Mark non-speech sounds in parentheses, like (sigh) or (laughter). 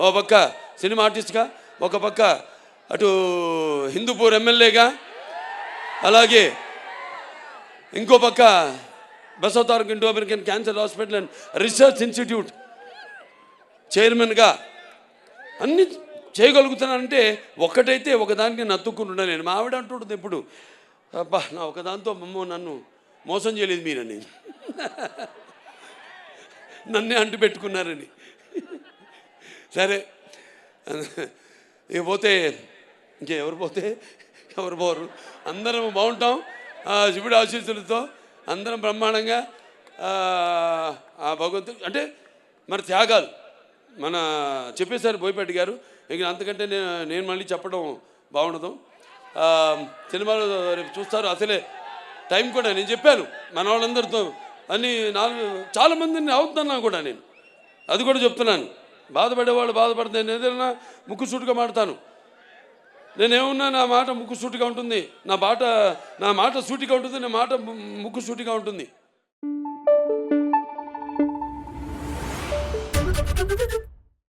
ఓ పక్క సినిమా ఆర్టిస్ట్గా ఒక పక్క అటు హిందూపూర్ ఎమ్మెల్యేగా అలాగే ఇంకో పక్క Basavatarak Indo American cancer hospital and research institute చైర్మన్గా అన్ని చేయగలుగుతున్నానంటే ఒక్కటైతే ఒకదానికి నత్తుకుని నేను. మా ఆవిడ అంటుంటుంది ఎప్పుడు అబ్బా నా ఒకదాంతో మమ్మ నన్ను మోసం చేయలేదు మీరని. (laughs) నన్నే అంటు పెట్టుకున్నారని. సరే. ఇక పోతే ఇంకెవరు పోతే? ఎవరు పోరు? అందరం బాగుంటాం. ఆ శివుడి ఆశీస్సులతో అందరం బ్రహ్మాండంగా ఆ, భగవంతుడు అంటే మన త్యాగాలు మన చెప్పేశారు బోయపేట గారు. ఇక అంతకంటే నేను నేను మళ్ళీ చెప్పడం బాగుండదు. సినిమాలు సినిమాలో రేపు చూస్తారు. అసలే టైం కూడా నేను చెప్పాను. మన వాళ్ళందరితో అన్ని నాలుగు చాలా మందిని అవుతున్నాను కూడా నేను. అది కూడా చెప్తున్నాను. బాధపడేవాళ్ళు బాధపడితే నేను ఏదైనా ముక్కుసూటుగా మాడతాను నేనేమున్నా నా మాట ముక్కు సూటిగా ఉంటుంది నా మాట నా మాట సూటిగా ఉంటుంది నా మాట ముక్కు సూటిగా ఉంటుంది Thank you.